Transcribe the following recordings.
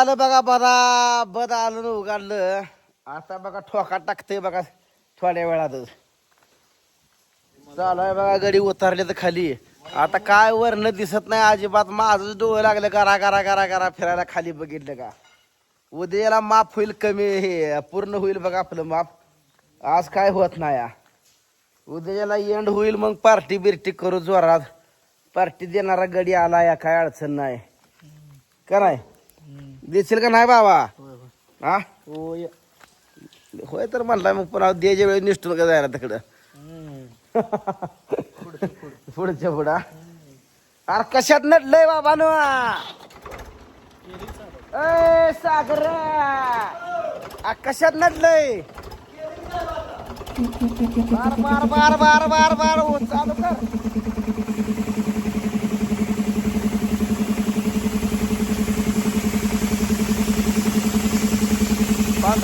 आलं बघा बरा बद आलं उघडलं. आता बघा ठोका टाकते बघा थोड्या वेळातच चालाय बघा गडी उतरले तर खाली. आता काय वरण दिसत नाही अजिबात माझं डोळं लागलं करा करा करा करा फिरायला खाली बघितलं का? उद्याला माप होईल कमी हे पूर्ण होईल बघा आपलं माप आज काय होत नाही उद्याला एंड होईल मग पार्टी बिर्टी करू जोरात. पार्टी देणारा गडी आला या काय अडचण नाही. का नाही? देशील का नाही बाबा? हा? होय. तर म्हणला मग पुन्हा द्यायच्या वेळी निष्ठून का जायला तिकडं? पुढच्या पुढा अरे कशात नडलंय बाबा नो सागर! कशात नडलंय बार बार बार बार बार बार चालू कर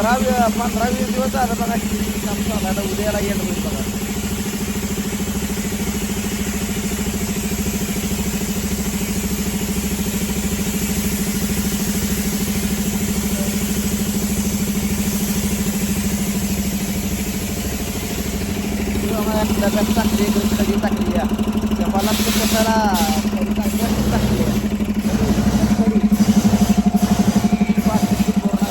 पंधरा वी- पंधरा वीस दिवस झालं बघा काम चालायला उद्याला येत होईल बघा डब्यात टाकली कधी टाकली त्या मला कशाला कधी टाकली टाकली कढी. पाचशे पूर्ण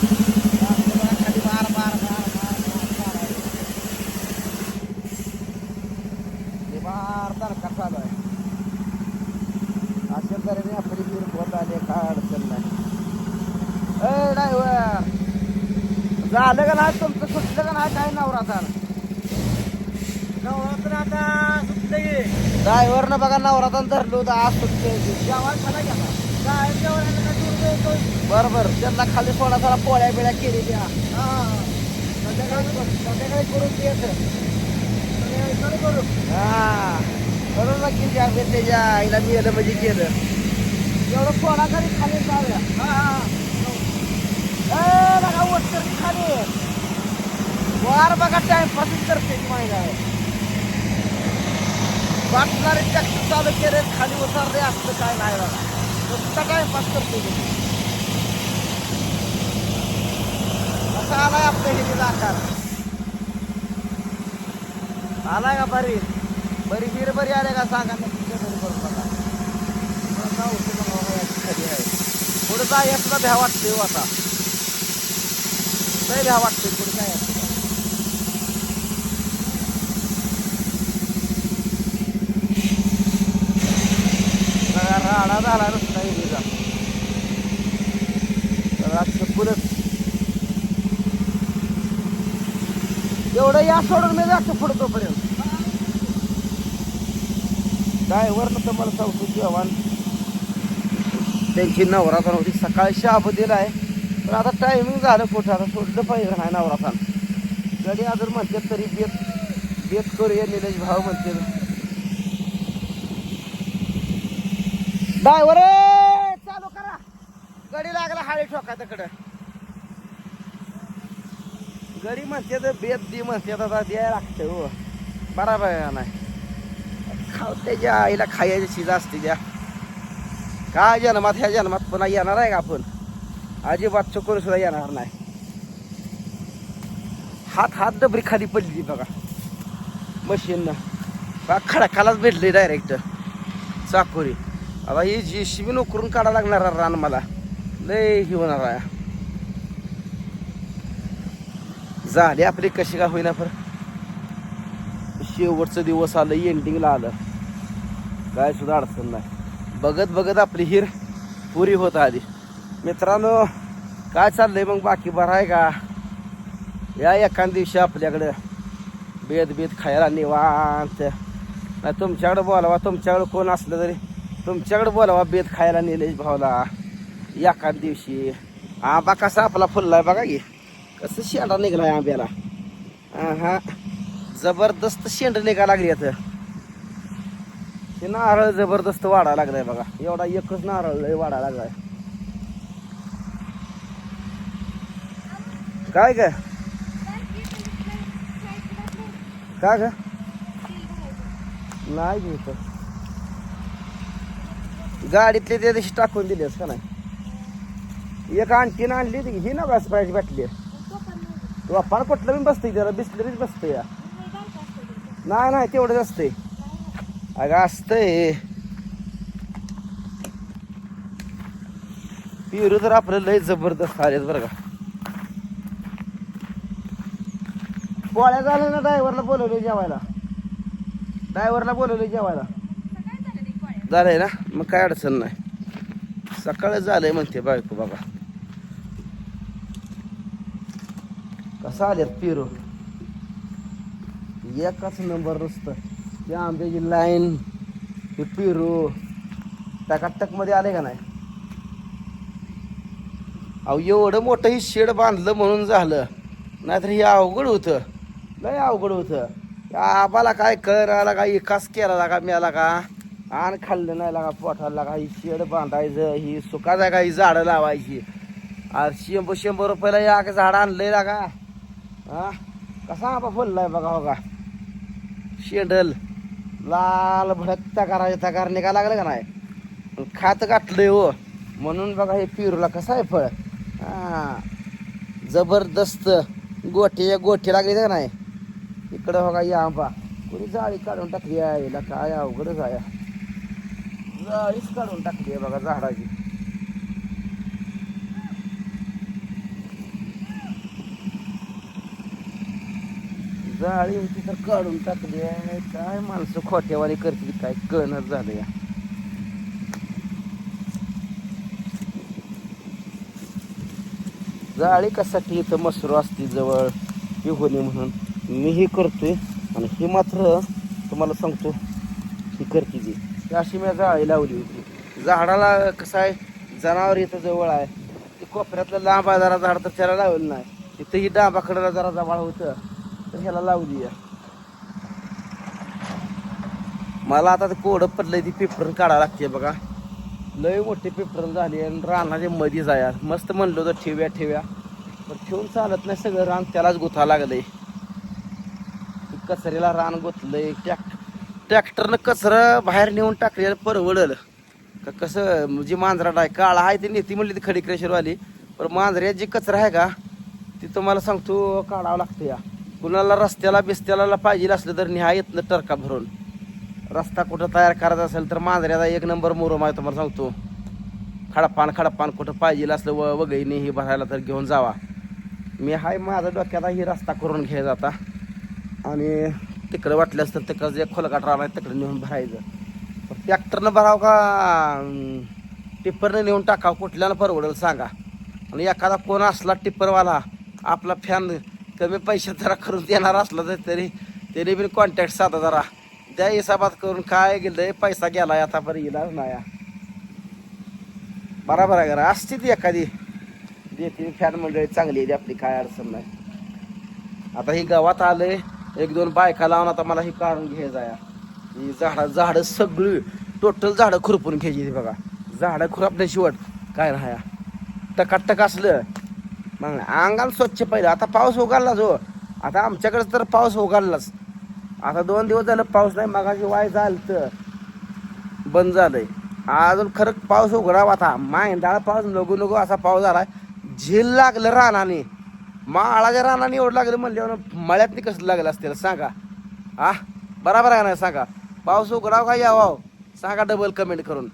खाली बार बार बार बार बार बार आहे. बार तर कसा आहे? अशा तऱ्हेने आपली वीर होत आले काय अडचण नाही ए ड्रायव्हर! झालं का नाही तुमचं? सुटलं का नाही काय नवरा झालं? नवरात्र आता सुटले ड्रायव्हरनं बघा नवरात्र धरलं होतं आज सुटते जेवण खाला गेला काय जेवण दूर येतो बरोबर त्यांना खाली सोडा जरा पोळ्या बिळ्या केली द्या हा. संध्याकाळी करून हा. बरोबर त्याच्या आईला म्हणजे केलं. एवढं सोडा तरी खाली जाऊया? हा हा. खाली वार बघा टाइमपासच करते माहिती वाटणारे ट्रॅक्टर चालू केले खाली उतरले असलं काय नाही बघा. नुसता टाइमपास करते ती. असा आलाय आपल्या हिरीला आकार आला का बरी बरी हिर बरी आले का? सांगा नक्की करून करून बघा. मला कधी आहे? पुढे जाय सुद्धा भ्या वाटते हो आता. लय भ्या वाटते पुढे काय असतं राडा झाला रस्ता हिरीचा रातचं पुढंच एवढं या सोडून मी जातो पुढं तोपर्यंत. ड्रायव्हरनं तर मला सांगतो जेवण. त्यांची नवरात्र होती सकाळी शाप आहे पण आता टायमिंग झालं कुठं? आता सोडलं पाहिजे नाही नवरात्र गडी अजून म्हणतात तरी बेत बेत करूया निलेश भाऊ म्हणते ड्रायव्हर चालू करा. गडी लागला हाळी ठोका तिकडं. गडी म्हणते तर बेत दी म्हणते आता द्यायला लागतं हो. बराबर आहे नाही? खाऊ त्याच्या आईला खायची चीज असते त्या. काय जन्मात ह्या जन्मात पुन्हा येणार आहे का आपण? अजिबात चुकून सुद्धा येणार नाही. हात हात डबरी खाली पडली बघा. मशीननं बा खडकालाच भेटली डायरेक्ट चाकोरी. आता ही जी शिबी नोकरून काढायला लागणार रान मला. लय ही होणार आहे. झाली आपली कशी का होईना पर शेवटचं दिवस आलं एंडिंगला आलं. काय सुद्धा अडचण नाही. बघत बघत आपली हिर पुरी होत आली. मित्रांनो काय चाललंय मग बाकी? बरं आहे का? या एखाद दिवशी आपल्याकडं बेद बेद खायला निवांत. नाही तुमच्याकडं बोलावा तुमच्याकडं कोण असलं तरी. तुमच्याकडं बोलावा बेद खायला निलेश भावला एखाद दिवशी. आंबा कसा आपला फुललाय बघा की. कसं शेंडा निघलाय आंब्याला. हा हा जबरदस्त शेंड निघा लागली आता. ते नारळ जबरदस्त वाढायला लागलाय बघा. एवढा एकच नारळ वाढा लागलाय. काय ग? काय ग? नाही घेत गाडीतले त्या दिवशी टाकून दिलेस का नाही? एक आणखीन आणली होती ही ना बस प्राईज भेटली. तू आपण कुठलं बी बसतंय त्याला बिस्लरीच बसतंय या. नाही नाही तेवढंच असतंय. अगं असतंय. पिरू तर आपलं लय जबरदस्त आलेत बरं का. पोळ्या झाल्या ना ड्रायव्हरला बोलवले जेवायला. ड्रायव्हरला बोलवले जेवायला. झालंय ना? मग काय अडचण नाही. सकाळ झालंय म्हणते बायको बाबा. आल्यात पेरू एकाच नंबर नुसतं. ते आंब्याची लाईन हे पेरू टकाटकमध्ये आले का नाही? अहो एवढं मोठं ही शेड बांधलं म्हणून झालं. नाहीतर हे अवघड होतं. लय अवघड होतं. आबाला काय करायला आला का? एकाच केला लागा मिळाला का? आण खाल्लं नाही लागा पोटाला लागा. ही शेड बांधायचं ही सुका जागा ही झाडं लावायची. अरे शंभर शंभर रुपयाला या झाड आणलंय लागा. हा? कसा आपा फुललाय बघा हो का शेंडल लाल भडक तकार तकार निघा लागलं का नाही? खात गाठलंय हो. म्हणून बघा हे पिरूला कसं आहे फळ? हां. जबरदस्त गोटे गोटे लागले का नाही? इकडं बघा या आंबा. कुणी जाळी काढून टाकली आहे? हिला काय अवघडच आहे जाळीच काढून टाकली आहे बघा झाडाची. जाळी होती तर काढून टाकली आहे. काय माणसं खोट्यावाली करतील काय कळणार झालं या. जाळी कशासाठी इथं मसरू असते जवळ? ही म्हणून मी हे करतोय आणि ही मात्र तुम्हाला सांगतो ही करते ती. अशी मी जाळी लावली होती. झाडाला कसं आहे? जनावर इथं जवळ आहे. ते कोपऱ्यातलं लांब आहे जरा झाड तर त्याला लावलं नाही. तिथं ही डांबाकडला जरा जवळ होतं. तर ह्याला लावली आहे मला आता ते कोडं पडलंय ती पेपरन काढावं लागते बघा. लय मोठी पेपरन झाली आणि रानाच्या मध्येच आहे मस्त म्हणलं होतं ठेव्या ठेव्या. पण ठेवून चालत नाही सगळं रान त्यालाच गुथा लागलंय. कचऱ्याला रान गोतलंय टॅक ट्रॅक्टरनं कचरं बाहेर नेऊन टाकलेलं परवडल. का कसं म्हणजे मांजरा आहे काळा आहे ती नेती म्हणली ती खडी क्रेशरवाली पण मांजऱ्यात जी कचरा आहे का ती तुम्हाला सांगतो काढावं लागतं या. कुणाला रस्त्याला बिस्त्याला पाहिजे असलं तर निहा येत टरका भरून. रस्ता कुठं तयार करायचा असेल तर मांजऱ्याचा एक नंबर मोरम आहे तुम्हाला सांगतो. खडपान खडपान कुठं पाहिजे असलं व वगैरे ही भरायला तर घेऊन जावा. मी हाय माझ्या डोक्यात ही रस्ता करून घ्यायचा आता. आणि तिकडं वाटल्यास तर तिकडं जे खोलगाट राहणार तिकडं नेऊन भरायचं. ट्रॅक्टरनं भरावं का? टिप्परनं नेऊन टाकावं कुठल्यानं परवडेल सांगा. आणि एखादा कोण असला टिप्परवाला आपला फॅन कमी पैशात जरा करून देणार असला तर तरी त्याने बी कॉन्टॅक्ट साधा जरा. त्या हिसाबात करून काय गेलं पैसा गेला आता बरं येणार नाही बराबर आहे का असते ती एखादी. देते फॅन मंडळी चांगली आहे ती आपली काय अडचण नाही. आता ही गावात आलंय एक दोन बायका लावून आता मला ही काढून घ्यायचा आहे ही झाडं झाडं सगळी टोटल झाडं खुरपून घ्यायची ती बघा. झाडं खुरपल्या शेवट काय राहा टकाटक असलं मग अंगाला स्वच्छ पहिलं. आता पाऊस उघडला जो. आता आमच्याकडे तर पाऊस उघडलाच. आता दोन दिवस झालं पाऊस नाही मगाशी वाय झालं तर बंद झालंय. अजून खरं पाऊस उघडावा आता. माहिंदाळा पाऊस नको नको असा पाऊस झालाय. झील लागलं रानाने. माळाच्या रानाने एवढं लागलं म्हणल्यावर मळ्यातनी कसं लागलं असतील सांगा. आ? बराबर आहे ना सांगा? पाऊस उघडाव का यावा हो? सांगा डबल कमेंट करून.